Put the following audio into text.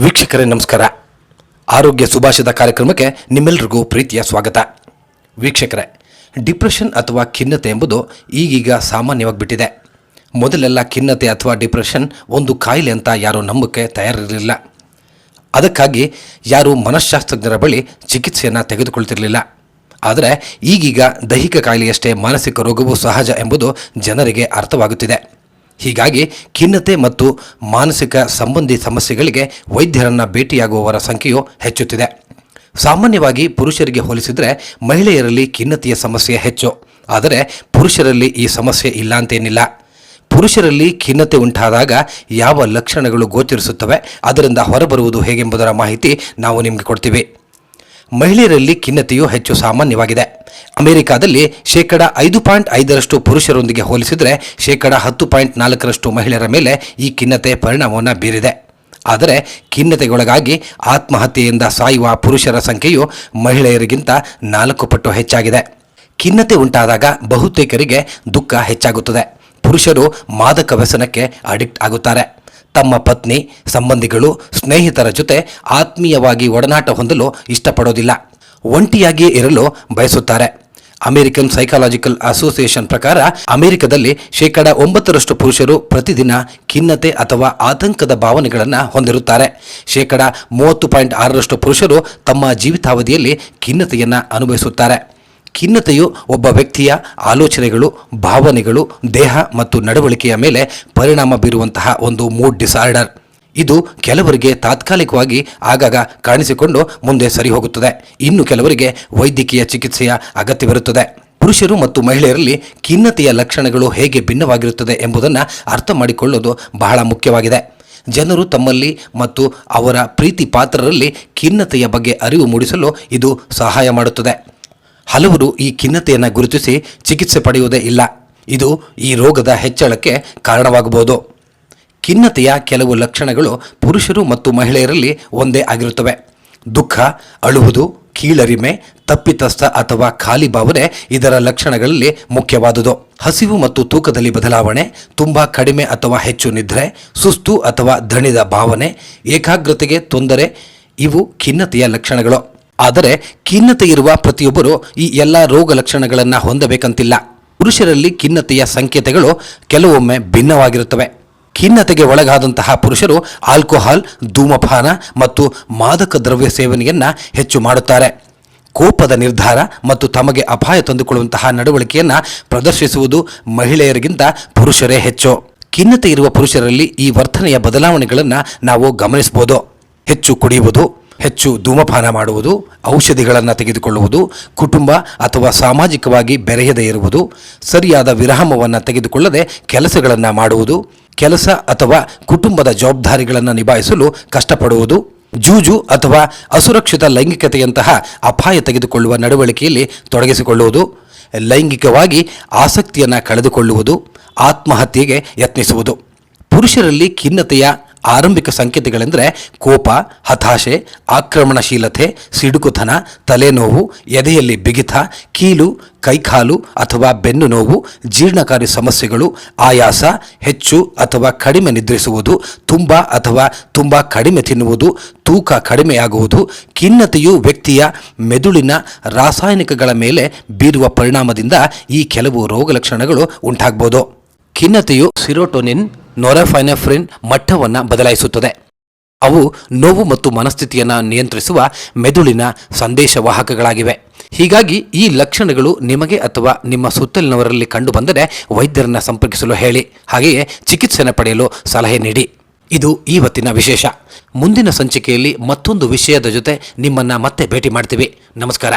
ವೀಕ್ಷಕರೇ, ನಮಸ್ಕಾರ. ಆರೋಗ್ಯ ಸುಭಾಷಿತ ಕಾರ್ಯಕ್ರಮಕ್ಕೆ ನಿಮ್ಮೆಲ್ಲರಿಗೂ ಪ್ರೀತಿಯ ಸ್ವಾಗತ. ವೀಕ್ಷಕರೇ, ಡಿಪ್ರೆಷನ್ ಅಥವಾ ಖಿನ್ನತೆ ಎಂಬುದು ಈಗೀಗ ಸಾಮಾನ್ಯವಾಗಿ ಬಿಟ್ಟಿದೆ ಮೊದಲೆಲ್ಲ ಖಿನ್ನತೆ ಅಥವಾ ಡಿಪ್ರೆಷನ್ ಒಂದು ಕಾಯಿಲೆ ಅಂತ ಯಾರೂ ನಂಬಕ್ಕೆ ತಯಾರಿರಲಿಲ್ಲ. ಅದಕ್ಕಾಗಿ ಯಾರೂ ಮನಃಶಾಸ್ತ್ರಜ್ಞರ ಬಳಿ ಚಿಕಿತ್ಸೆಯನ್ನು ತೆಗೆದುಕೊಳ್ತಿರಲಿಲ್ಲ. ಆದರೆ ಈಗೀಗ ದೈಹಿಕ ಕಾಯಿಲೆಯಷ್ಟೇ ಮಾನಸಿಕ ರೋಗವೂ ಸಹಜ ಎಂಬುದು ಜನರಿಗೆ ಅರ್ಥವಾಗುತ್ತಿದೆ. ಹೀಗಾಗಿ ಖಿನ್ನತೆ ಮತ್ತು ಮಾನಸಿಕ ಸಂಬಂಧಿ ಸಮಸ್ಯೆಗಳಿಗೆ ವೈದ್ಯರನ್ನು ಭೇಟಿಯಾಗುವವರ ಸಂಖ್ಯೆಯು ಹೆಚ್ಚುತ್ತಿದೆ. ಸಾಮಾನ್ಯವಾಗಿ ಪುರುಷರಿಗೆ ಹೋಲಿಸಿದರೆ ಮಹಿಳೆಯರಲ್ಲಿ ಖಿನ್ನತೆಯ ಸಮಸ್ಯೆ ಹೆಚ್ಚು. ಆದರೆ ಪುರುಷರಲ್ಲಿ ಈ ಸಮಸ್ಯೆ ಇಲ್ಲ ಅಂತೇನಿಲ್ಲ. ಪುರುಷರಲ್ಲಿ ಖಿನ್ನತೆ ಉಂಟಾದಾಗ ಯಾವ ಲಕ್ಷಣಗಳು ಗೋಚರಿಸುತ್ತವೆ, ಅದರಿಂದ ಹೊರಬರುವುದು ಹೇಗೆಂಬುದರ ಮಾಹಿತಿ ನಾವು ನಿಮಗೆ ಕೊಡ್ತೀವಿ. ಮಹಿಳೆಯರಲ್ಲಿ ಖಿನ್ನತೆಯು ಹೆಚ್ಚು ಸಾಮಾನ್ಯವಾಗಿದೆ. ಅಮೆರಿಕಾದಲ್ಲಿ ಶೇಕಡ ಐದು ಪಾಯಿಂಟ್ ಐದರಷ್ಟು ಪುರುಷರೊಂದಿಗೆ ಹೋಲಿಸಿದರೆ ಶೇಕಡ ಹತ್ತು ಪಾಯಿಂಟ್ ನಾಲ್ಕರಷ್ಟು ಮಹಿಳೆಯರ ಮೇಲೆ ಈ ಖಿನ್ನತೆ ಪರಿಣಾಮವನ್ನು ಬೀರಿದೆ. ಆದರೆ ಖಿನ್ನತೆಗೊಳಗಾಗಿ ಆತ್ಮಹತ್ಯೆಯಿಂದ ಸಾಯುವ ಪುರುಷರ ಸಂಖ್ಯೆಯು ಮಹಿಳೆಯರಿಗಿಂತ ನಾಲ್ಕು ಪಟ್ಟು ಹೆಚ್ಚಾಗಿದೆ. ಖಿನ್ನತೆ ಉಂಟಾದಾಗ ಬಹುತೇಕರಿಗೆ ದುಃಖ ಹೆಚ್ಚಾಗುತ್ತದೆ. ಪುರುಷರು ಮಾದಕ ವ್ಯಸನಕ್ಕೆ ಅಡಿಕ್ಟ್ ಆಗುತ್ತಾರೆ. ತಮ್ಮ ಪತ್ನಿ, ಸಂಬಂಧಿಗಳು, ಸ್ನೇಹಿತರ ಜೊತೆ ಆತ್ಮೀಯವಾಗಿ ಒಡನಾಟ ಹೊಂದಲು ಇಷ್ಟಪಡೋದಿಲ್ಲ. ಒಂಟಿಯಾಗಿಯೇ ಇರಲು ಬಯಸುತ್ತಾರೆ. ಅಮೆರಿಕನ್ ಸೈಕಾಲಜಿಕಲ್ ಅಸೋಸಿಯೇಷನ್ ಪ್ರಕಾರ ಅಮೆರಿಕದಲ್ಲಿ ಶೇಕಡ ಒಂಬತ್ತರಷ್ಟು ಪುರುಷರು ಪ್ರತಿದಿನ ಖಿನ್ನತೆ ಅಥವಾ ಆತಂಕದ ಭಾವನೆಗಳನ್ನು ಹೊಂದಿರುತ್ತಾರೆ. ಶೇಕಡ ಮೂವತ್ತು ಪಾಯಿಂಟ್ ಆರರಷ್ಟು ಪುರುಷರು ತಮ್ಮ ಜೀವಿತಾವಧಿಯಲ್ಲಿ ಖಿನ್ನತೆಯನ್ನು ಅನುಭವಿಸುತ್ತಾರೆ. ಖಿನ್ನತೆಯು ಒಬ್ಬ ವ್ಯಕ್ತಿಯ ಆಲೋಚನೆಗಳು, ಭಾವನೆಗಳು, ದೇಹ ಮತ್ತು ನಡವಳಿಕೆಯ ಮೇಲೆ ಪರಿಣಾಮ ಬೀರುವಂತಹ ಒಂದು ಮೂಡ್ ಡಿಸಾರ್ಡರ್ ಇದು ಕೆಲವರಿಗೆ ತಾತ್ಕಾಲಿಕವಾಗಿ ಆಗಾಗ ಕಾಣಿಸಿಕೊಂಡು ಮುಂದೆ ಸರಿ ಹೋಗುತ್ತದೆ. ಇನ್ನು ಕೆಲವರಿಗೆ ವೈದ್ಯಕೀಯ ಚಿಕಿತ್ಸೆಯ ಅಗತ್ಯವಿರುತ್ತದೆ ಪುರುಷರು ಮತ್ತು ಮಹಿಳೆಯರಲ್ಲಿ ಖಿನ್ನತೆಯ ಲಕ್ಷಣಗಳು ಹೇಗೆ ಭಿನ್ನವಾಗಿರುತ್ತದೆ ಎಂಬುದನ್ನು ಅರ್ಥ ಮಾಡಿಕೊಳ್ಳೋದು ಬಹಳ ಮುಖ್ಯವಾಗಿದೆ. ಜನರು ತಮ್ಮಲ್ಲಿ ಮತ್ತು ಅವರ ಪ್ರೀತಿ ಪಾತ್ರರಲ್ಲಿ ಖಿನ್ನತೆಯ ಬಗ್ಗೆ ಅರಿವು ಮೂಡಿಸಲು ಇದು ಸಹಾಯ ಮಾಡುತ್ತದೆ. ಹಲವರು ಈ ಖಿನ್ನತೆಯನ್ನು ಗುರುತಿಸಿ ಚಿಕಿತ್ಸೆ ಪಡೆಯುವುದೇ ಇಲ್ಲ. ಇದು ಈ ರೋಗದ ಹೆಚ್ಚಳಕ್ಕೆ ಕಾರಣವಾಗಬಹುದು. ಖಿನ್ನತೆಯ ಕೆಲವು ಲಕ್ಷಣಗಳು ಪುರುಷರು ಮತ್ತು ಮಹಿಳೆಯರಲ್ಲಿ ಒಂದೇ ಆಗಿರುತ್ತವೆ. ದುಃಖ, ಅಳುವುದು, ಕೀಳರಿಮೆ, ತಪ್ಪಿತಸ್ಥ ಅಥವಾ ಖಾಲಿ ಭಾವನೆ ಇದರ ಲಕ್ಷಣಗಳಲ್ಲಿ ಮುಖ್ಯವಾದುದು. ಹಸಿವು ಮತ್ತು ತೂಕದಲ್ಲಿ ಬದಲಾವಣೆ, ತುಂಬಾ ಕಡಿಮೆ ಅಥವಾ ಹೆಚ್ಚು ನಿದ್ರೆ, ಸುಸ್ತು ಅಥವಾ ದಣಿದ ಭಾವನೆ, ಏಕಾಗ್ರತೆಗೆ ತೊಂದರೆ, ಇವು ಖಿನ್ನತೆಯ ಲಕ್ಷಣಗಳು. ಆದರೆ ಖಿನ್ನತೆ ಇರುವ ಪ್ರತಿಯೊಬ್ಬರು ಈ ಎಲ್ಲ ರೋಗ ಲಕ್ಷಣಗಳನ್ನು ಹೊಂದಬೇಕಂತಿಲ್ಲ. ಪುರುಷರಲ್ಲಿ ಖಿನ್ನತೆಯ ಸಂಕೇತಗಳು ಕೆಲವೊಮ್ಮೆ ಭಿನ್ನವಾಗಿರುತ್ತವೆ. ಖಿನ್ನತೆಗೆ ಒಳಗಾದಂತಹ ಪುರುಷರು ಆಲ್ಕೋಹಾಲ್, ಧೂಮಪಾನ ಮತ್ತು ಮಾದಕ ದ್ರವ್ಯ ಸೇವನೆಯನ್ನು ಹೆಚ್ಚು ಮಾಡುತ್ತಾರೆ. ಕೋಪದ ನಿರ್ಧಾರ ಮತ್ತು ತಮಗೆ ಅಪಾಯ ತಂದುಕೊಳ್ಳುವಂತಹ ನಡವಳಿಕೆಯನ್ನು ಪ್ರದರ್ಶಿಸುವುದು ಮಹಿಳೆಯರಿಗಿಂತ ಪುರುಷರೇ ಹೆಚ್ಚು. ಖಿನ್ನತೆ ಇರುವ ಪುರುಷರಲ್ಲಿ ಈ ವರ್ತನೆಯ ಬದಲಾವಣೆಗಳನ್ನು ನಾವು ಗಮನಿಸಬಹುದು. ಹೆಚ್ಚು ಕುಡಿಯುವುದು ಹೆಚ್ಚು ಧೂಮಪಾನ ಮಾಡುವುದು, ಔಷಧಿಗಳನ್ನು ತೆಗೆದುಕೊಳ್ಳುವುದು, ಕುಟುಂಬ ಅಥವಾ ಸಾಮಾಜಿಕವಾಗಿ ಬೆರೆಯದೇ ಇರುವುದು, ಸರಿಯಾದ ವಿರಾಮವನ್ನು ತೆಗೆದುಕೊಳ್ಳದೆ ಕೆಲಸಗಳನ್ನು ಮಾಡುವುದು, ಕೆಲಸ ಅಥವಾ ಕುಟುಂಬದ ಜವಾಬ್ದಾರಿಗಳನ್ನು ನಿಭಾಯಿಸಲು ಕಷ್ಟಪಡುವುದು, ಜೂಜು ಅಥವಾ ಅಸುರಕ್ಷಿತ ಲೈಂಗಿಕತೆಯಂತಹ ಅಪಾಯ ತೆಗೆದುಕೊಳ್ಳುವ ನಡವಳಿಕೆಯಲ್ಲಿ ತೊಡಗಿಸಿಕೊಳ್ಳುವುದು, ಲೈಂಗಿಕವಾಗಿ ಆಸಕ್ತಿಯನ್ನು ಕಳೆದುಕೊಳ್ಳುವುದು, ಆತ್ಮಹತ್ಯೆಗೆ ಯತ್ನಿಸುವುದು. ಪುರುಷರಲ್ಲಿ ಖಿನ್ನತೆಯ ಆರಂಭಿಕ ಸಂಕೇತಗಳೆಂದರೆ ಕೋಪ, ಹತಾಶೆ, ಆಕ್ರಮಣಶೀಲತೆ, ಸಿಡುಕುತನ, ತಲೆನೋವು, ಎದೆಯಲ್ಲಿ ಬಿಗಿತ, ಕೀಲು, ಕೈಕಾಲು ಅಥವಾ ಬೆನ್ನು ನೋವು, ಜೀರ್ಣಕಾರಿ ಸಮಸ್ಯೆಗಳು, ಆಯಾಸ, ಹೆಚ್ಚು ಅಥವಾ ಕಡಿಮೆ ನಿದ್ರಿಸುವುದು, ತುಂಬ ಅಥವಾ ತುಂಬ ಕಡಿಮೆ ತಿನ್ನುವುದು, ತೂಕ ಕಡಿಮೆಯಾಗುವುದು ಖಿನ್ನತೆಯು ವ್ಯಕ್ತಿಯ ಮೆದುಳಿನ ರಾಸಾಯನಿಕಗಳ ಮೇಲೆ ಬೀರುವ ಪರಿಣಾಮದಿಂದ ಈ ಕೆಲವು ರೋಗಲಕ್ಷಣಗಳು ಉಂಟಾಗಬಹುದು ಖಿನ್ನತೆಯು ಸಿರೋಟೋನಿನ್ ನೊರೆಫೈನೆಫ್ರಿನ್ ಮಟ್ಟವನ್ನು ಬದಲಾಯಿಸುತ್ತದೆ. ಅವು ನೋವು ಮತ್ತು ಮನಸ್ಥಿತಿಯನ್ನು ನಿಯಂತ್ರಿಸುವ ಮೆದುಳಿನ ಸಂದೇಶವಾಹಕಗಳಾಗಿವೆ. ಹೀಗಾಗಿ ಈ ಲಕ್ಷಣಗಳು ನಿಮಗೆ ಅಥವಾ ನಿಮ್ಮ ಸುತ್ತಲಿನವರಲ್ಲಿ ಕಂಡುಬಂದರೆ ವೈದ್ಯರನ್ನು ಸಂಪರ್ಕಿಸಲು ಹೇಳಿ, ಹಾಗೆಯೇ ಚಿಕಿತ್ಸೆಯನ್ನು ಪಡೆಯಲು ಸಲಹೆ ನೀಡಿ. ಇದು ಇವತ್ತಿನ ವಿಶೇಷ. ಮುಂದಿನ ಸಂಚಿಕೆಯಲ್ಲಿ ಮತ್ತೊಂದು ವಿಷಯದ ಜೊತೆ ನಿಮ್ಮನ್ನು ಮತ್ತೆ ಭೇಟಿ ಮಾಡ್ತೀವಿ. ನಮಸ್ಕಾರ.